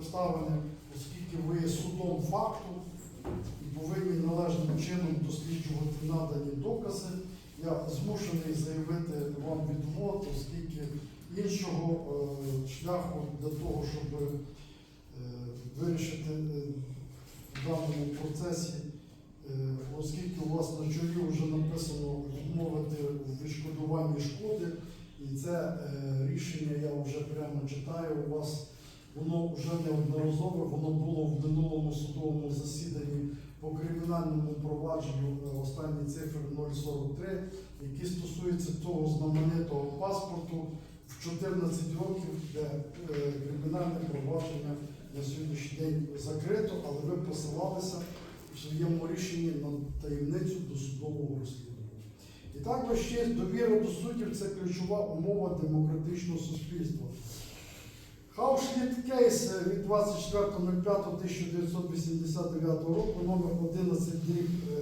обставини, оскільки ви є судом факту і повинні належним чином досліджувати надані докази, я змушений заявити вам відвод, оскільки іншого е, шляху для того, щоб е, вирішити е, в даному процесі, оскільки у вас на чолі вже написано відмовити у відшкодуванні шкоди, і це рішення я вже прямо читаю у вас. Воно вже неодноразове, воно було в минулому судовому засіданні по кримінальному провадженню е, останні цифри 043, які стосуються того знаменитого паспорту в 14 років, де е, кримінальне провадження на сьогоднішній день закрито, але ви посилалися в своєму рішенні на таємницю досудового розслідування. І також ще довіра до суддів це ключова умова демократичного суспільства. Хаушніт кейс від 24.05.1989 року номер 11 дріб е,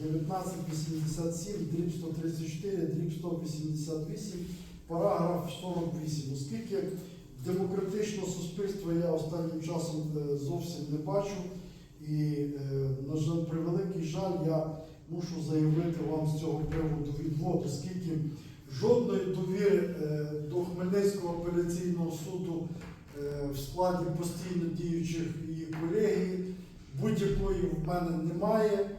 1987 дріб 134 дріб 188 параграф 48. Оскільки демократичного суспільства я останнім часом е, зовсім не бачу, і, е, на жаль, превеликий жаль, я мушу заявити вам з цього приводу відвод, оскільки жодної довіри е, до Хмельницького апеляційного суду е, в складі постійно діючих її колегії будь-якої в мене немає,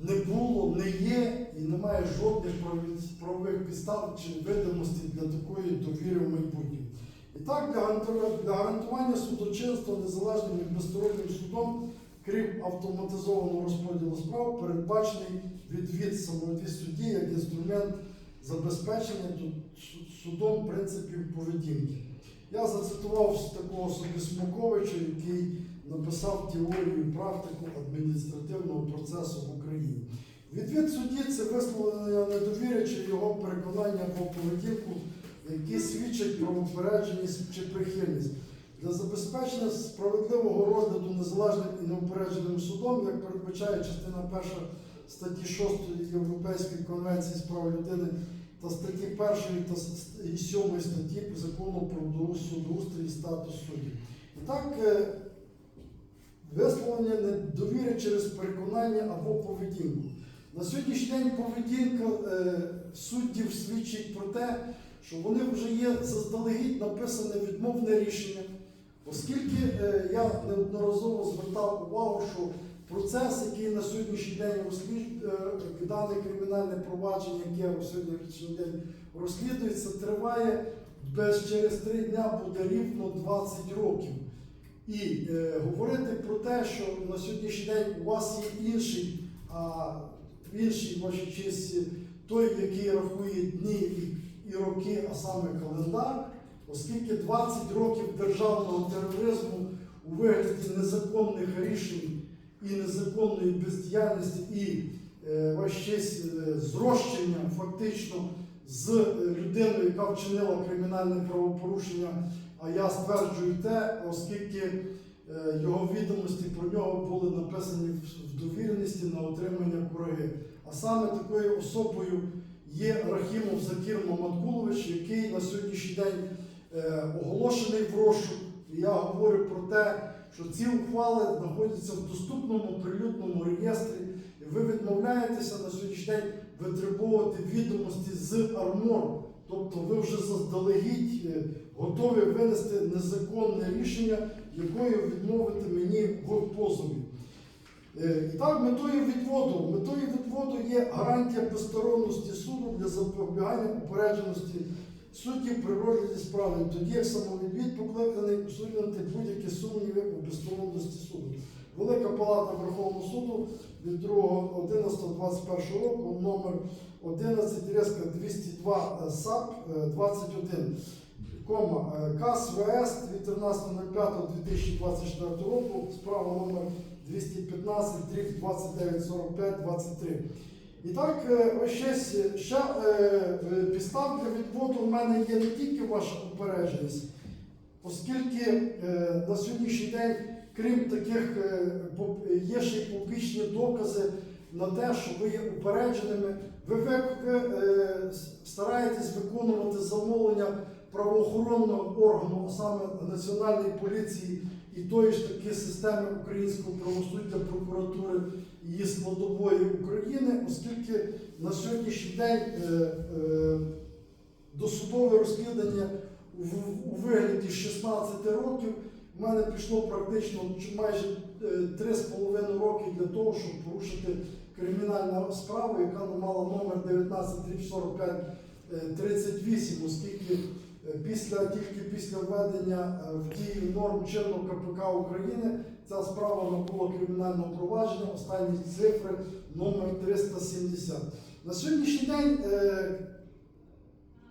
не було, не є і немає жодних правових підстав чи видимості для такої довіри в майбутньому. І так, для гарантування судочинства незалежним і безстороннім судом, крім автоматизованого розподілу справ, передбачений відвід самовідвід судді як інструмент забезпечення судом принципів поведінки. Я зацитував такого собі Смоковича, який написав теорію і практику адміністративного процесу в Україні. Відвід судді це висловлення недовіри чи його переконання про поведінку, які свідчать про упередженість чи прихильність. Для забезпечення справедливого розгляду незалежним і неупередженим судом, як передбачає частина 1 статті 6 Європейської конвенції з прав людини та статті 1 та с- 7 статті закону про судоустрій і статус суддів. І так, е, висловлення недовіри через переконання або поведінку. На сьогоднішній день поведінка е, суддів свідчить про те, що вони вже є заздалегідь написане відмовне рішення, оскільки е, я неодноразово звертав увагу, що процес, який на сьогоднішній день розслід... е, дане кримінальне провадження, яке на сьогоднішній день розслідується, триває без через три дня буде рівно 20 років. І е, говорити про те, що на сьогоднішній день у вас є інший, а інший вашій честі, той, який рахує дні і, і роки, а саме календар, оскільки 20 років державного тероризму у вигляді незаконних рішень і незаконної бездіяльності, і честь, е, зрощення фактично з е, людиною, яка вчинила кримінальне правопорушення. А я стверджую те, оскільки е, його відомості про нього були написані в- довіреності на отримання кураги. А саме такою особою є Рахімов Закір Маматкулович, який на сьогоднішній день оголошений в розшук. І я говорю про те, що ці ухвали знаходяться в доступному прилюдному реєстрі, і ви відмовляєтеся на сьогоднішній день витребовувати відомості з армору. Тобто ви вже заздалегідь е, готові винести незаконне рішення, якою відмовити мені в позові. Е, І так, метою відводу, метою відводу є гарантія безсторонності суду для запобігання упередженості суддів при справи, тоді як самовідвід покликаний усунути будь-які сумніви у безсторонності суду. Велика палата Верховного суду від 2.11.21 року номер 11 резка 202 САП е, 21 кома е, КАС ВС від 13.05.2024 року справа номер 215 дріб 2945 23. І так, е, ось ще е, підстав для відводу в мене є не тільки ваша упередженість, оскільки е, на сьогоднішній день, крім таких, е, є ще й публічні докази на те, що ви є упередженими, ви е, стараєтесь виконувати замовлення правоохоронного органу, а саме Національної поліції і тої ж таки системи українського правосуддя, прокуратури її складової України, оскільки на сьогоднішній день е, е, досудове розслідування у, у вигляді 16 років в мене пішло практично майже е, 3,5 роки для того, щоб порушити кримінальну справу, яка мала номер 19 45 38, оскільки е, після тільки після введення е, в дію норм чинного КПК України ця справа набула кримінального провадження, останні цифри номер 370. На сьогоднішній день е,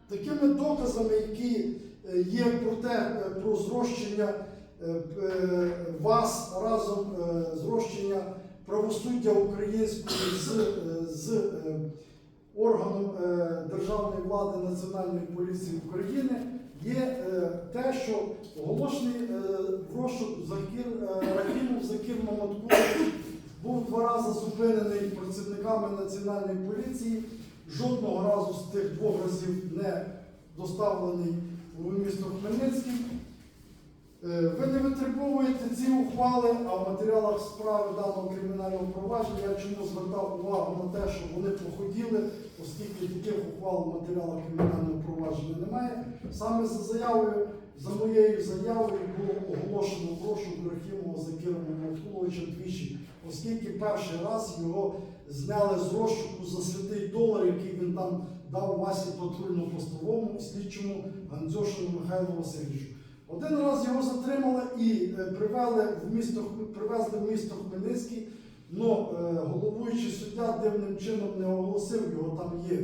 такими доказами, які е, є про те, про зрощення вас разом зрощення правосуддя української з, з органом е, державної влади Національної поліції України є е, те, що оголошений е, розшук Закір Рахімов Закір Маматкулович був два рази зупинений працівниками Національної поліції. Жодного разу з тих двох разів не доставлений у місто Хмельницький. Е, Ви не витребовуєте ці ухвали, а в матеріалах справи даного кримінального провадження я чому звертав увагу на те, що вони походіли, оскільки таких ухвал в матеріалах кримінального провадження немає. Саме за заявою, за моєю заявою було оголошено розшук Рахімова Закира Маматуловича двічі, оскільки перший раз його зняли з розшуку за святий долар, який він там дав Васі патрульно-постовому слідчому Гандзьошину Михайлу Васильовичу. Один раз його затримали і е, привели в місто, привезли в місто Хмельницький, але головуючий суддя дивним чином не оголосив, його там є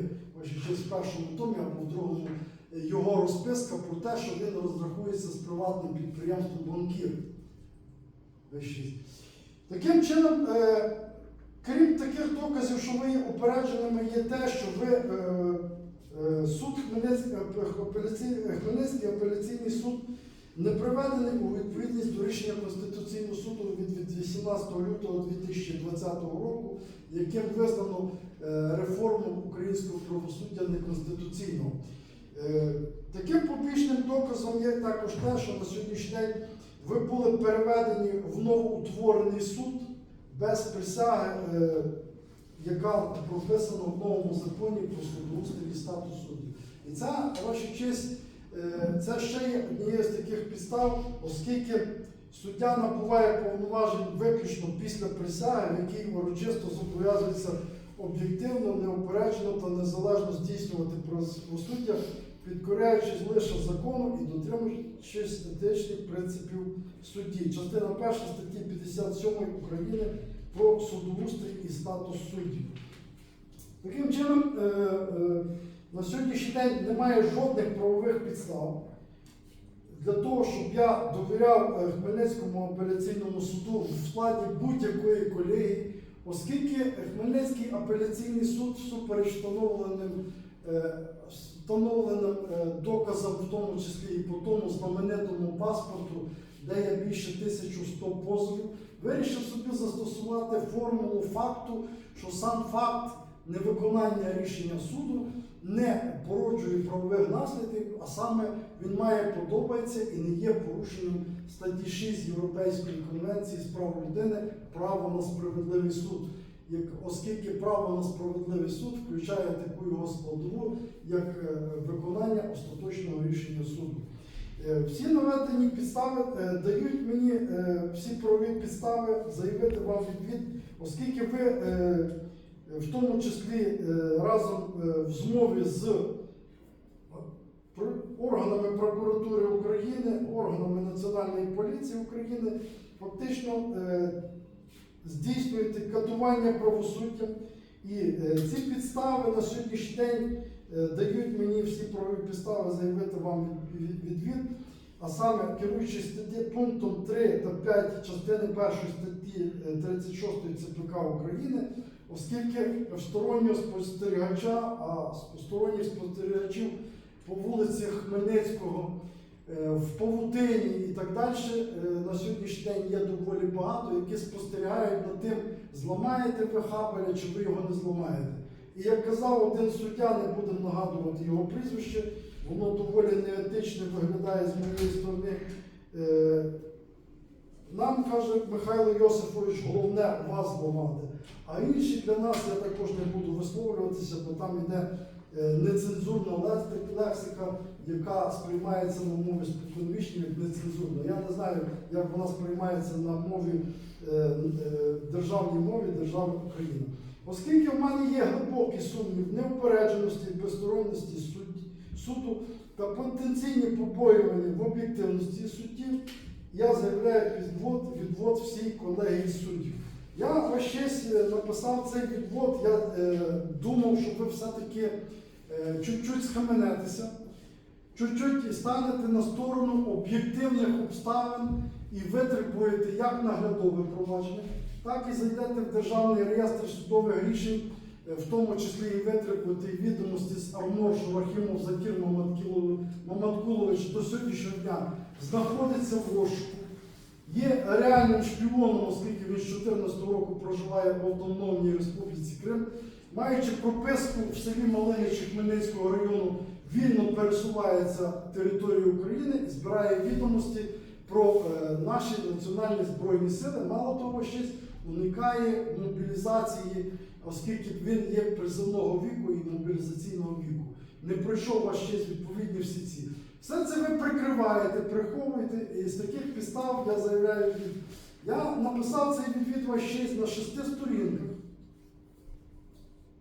щось в першому томі або в другому е, його розписка про те, що він розрахується з приватним підприємством банкір. Таким чином, е, крім таких доказів, що ви є упередженими, є те, що ви суд Хмельницький апеляційний суд не приведений у відповідність до рішення Конституційного суду від від 18 лютого 2020 року, яким визнано е, реформу українського правосуддя неконституційного. Е, Таким побічним доказом є також те, що на сьогоднішній день ви були переведені в новоутворений суд без присяги, е, яка прописана в новому законі про судоустрій і статус суддів. І це, ваша честь, це ще є однією з таких підстав, оскільки суддя набуває повноважень виключно після присяги, в якій урочисто зобов'язується об'єктивно, неупереджено та незалежно здійснювати правосуддя, підкоряючись лише закону і дотримуючись етичних принципів судді. Частина 1 статті 57 України про судоустрій і статус суддів. Таким чином, е, е, на сьогоднішній день немає жодних правових підстав для того, щоб я довіряв е, Хмельницькому апеляційному суду в складі будь-якої колегії, оскільки Хмельницький апеляційний суд всупереч встановленим, е, встановленим е, доказам, в тому числі і по тому знаменитому паспорту, де є більше 1100 позовів, вирішив собі застосувати формулу факту, що сам факт невиконання рішення суду не породжує правових наслідків, а саме він має подобається і не є порушенням статті 6 Європейської конвенції з прав людини право на справедливий суд. Як, оскільки право на справедливий суд включає таку його складову, як е, виконання остаточного рішення суду. Е, Всі наведені підстави е, дають мені всі правові підстави заявити вам відвід, оскільки ви в тому числі е, разом е, в змові з органами прокуратури України, органами Національної поліції України фактично е, здійснюєте катування правосуддя. І е, ці підстави на сьогоднішній день е, дають мені всі правові підстави заявити вам від- від- відвід. А саме керуючись статті пунктом 3 та 5 частини 1 статті е, 36 ЦПК України, оскільки стороннього спостерігача, а сторонніх спостерігачів по вулиці Хмельницького, е, в Павутині і так далі, е, на сьогоднішній день є доволі багато, які спостерігають над тим, зламаєте ви хабеля чи ви його не зламаєте. І як казав один суддя, не будемо нагадувати його прізвище, воно доволі неетично виглядає з моєї сторони. Нам каже Михайло Йосифович, головне вас зламати. А інші для нас я також не буду висловлюватися, бо там йде е, нецензурна лексика, яка сприймається на мові споконвічній як нецензурна. Я не знаю, як вона сприймається на мові е, е, державній мові держави Україна. Оскільки в мене є глибокий сумнів неупередженості, безсторонності суду та потенційні побоювання в об'єктивності я заявляю підвод, відвод всій колегії суддів. Я честь е, написав цей відвод, я е, думав, що ви все-таки е, чуть-чуть схаменетеся, чуть-чуть станете на сторону об'єктивних обставин і витребуєте як наглядове провадження, так і зайдете в Державний реєстр судових рішень, е, в тому числі і витребуєте відомості з Арнор, що Рахімов Закір Маматкілов- Маматкулович до сьогоднішнього дня знаходиться в розшуку. Є реальним шпіоном, оскільки він з 2014 року проживає в Автономній Республіці Крим, маючи прописку в селі Малиничі Хмельницького району, вільно пересувається територією України і збирає відомості про е, наші національні збройні сили. Мало того, й уникає мобілізації, оскільки він є призовного віку і мобілізаційного віку. Не пройшов ваш ще відповідні всі ці. Все це ви прикриваєте, приховуєте, і з таких підстав я заявляю від. Я написав цей відвід ваш честь на шести сторінках.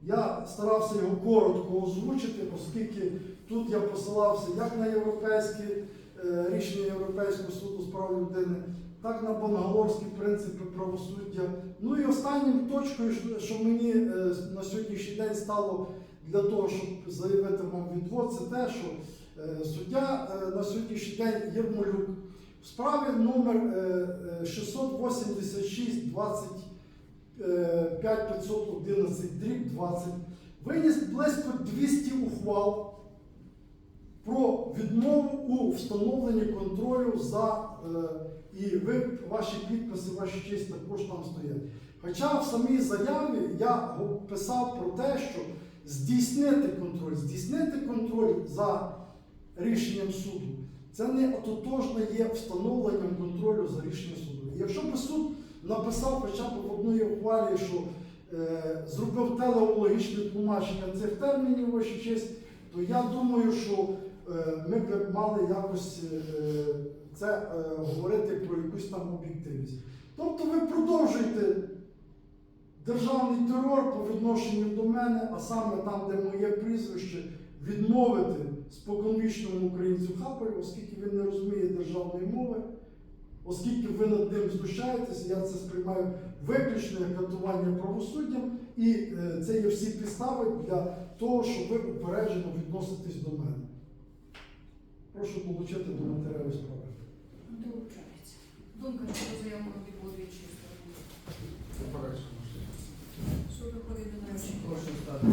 Я старався його коротко озвучити, оскільки тут я посилався як на європейські е, рішення Європейського суду з прав людини, так на бангалорські принципи правосуддя. Ну і останнім точкою, що- мені е, на сьогоднішній день стало для того, щоб заявити вам відвод, це те, що суддя е, на сьогоднішній день Єрмолюк в справі номер е, е, 686 20 5511 дріб 20 виніс близько 200 ухвал про відмову у встановленні контролю за е, і ви, ваші підписи, ваші честь також там стоять. Хоча в самій заяві я писав про те, що здійснити контроль, здійснити контроль за рішенням суду, це не ототожно є встановленням контролю за рішенням суду. Якщо б суд написав хоча б в одній ухвалі, що е, зробив телеологічне тлумачення цих термінів, ваша честь, то я думаю, що е, ми б мали якось е, це е, говорити про якусь там об'єктивність. Тобто ви продовжуєте державний терор по відношенню до мене, а саме там, де моє прізвище, відмовити споконвічному українцю хапель, оскільки він не розуміє державної мови, оскільки ви над ним знущаєтесь, я це сприймаю виключно як катування правосуддям, і е, це є всі підстави для того, щоб ви упереджено відноситись до мене. Прошу долучити до матеріалу справи. Долучається. Думка щодо заяву відводуючої сторони. Що ви до. Прошу стати.